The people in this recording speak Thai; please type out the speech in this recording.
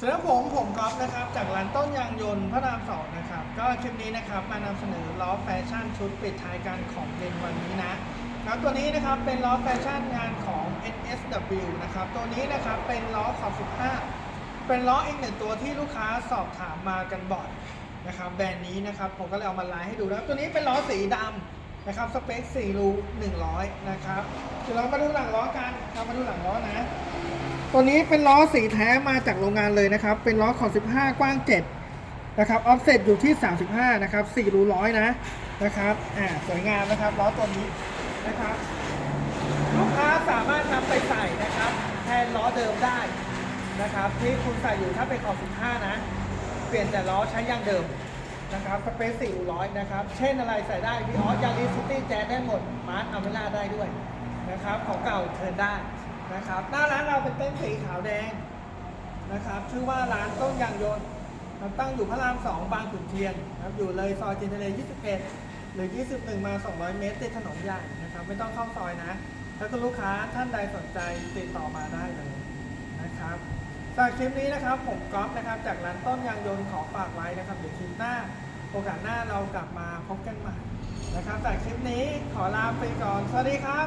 สำหรับผมผมก๊อฟนะครับ จากร้านต้นยางยนต์พระรามสองนะครับ ก็คลิปนี้นะครับมานำเสนอล้อแฟชั่นชุดปิดท้ายกันของเย็นวันนี้นะครับตัวนี้นะครับเป็นล้อแฟชั่นงานของ NSW นะครับ ตัวนี้นะครับเป็นล้อขอบ15 เป็นล้ออีกหนึ่งตัวที่ลูกค้าสอบถามมากันบ่อยนะครับแบรนด์นี้นะครับผมก็เลยเอามาไลน์ให้ดูนะครับตัวนี้เป็นล้อสีดำนะครับสเปค4รู100 นะครับเดี๋ยวเรามาดูหลังล้อกันเรามาดูหลังล้อนะ ตัวนี้เป็นล้อสีแท้มาจากโรงงานเลยนะครับ เป็นล้อขอบ15 กว้าง 7 นะครับ ออฟเซ็ตอยู่ที่ 35 นะครับ4รูร้อยนะ นะครับ อ่า สวยงามนะครับ ล้อตัวนี้นะครับ ลูกค้าสามารถนำไปใส่นะครับ แทนล้อเดิมได้นะครับ ที่คุณใส่อยู่ถ้าเป็นขอบ15 นะ เปลี่ยนแต่ล้อใช้ยางเดิมนะครับสเปซ4รูร้อยนะครับ เช่นอะไรใส่ได้ พี่ออสยาริสซิตี้แจ๊ได้หมด มาร์ทอเมล่าได้ด้วยนะครับ ของเก่าเทินได้ นะครับหน้าร้านเราเป็นเต้นสีขาวแดงนะครับชื่อว่าร้านต้นยางยนต์ตั้งอยู่พระราม2บางขุนเทียนครับอยู่เลยซอยจินทะเล21 หรือ 21 มา 200 เมตรติดถนนใหญ่นะครับไม่ต้องเข้าซอยนะถ้าคุณลูกค้าท่านใดสนใจติดต่อมาได้เลยนะครับจากคลิปนี้นะครับผมก๊อฟนะครับ จากร้านต้นยางยนต์ขอฝากไว้นะครับเดี๋ยวคลิปหน้าโอกาสหน้าเรากลับมาพบกันใหม่นะครับจากคลิปนี้ขอลาไปก่อนสวัสดีครับ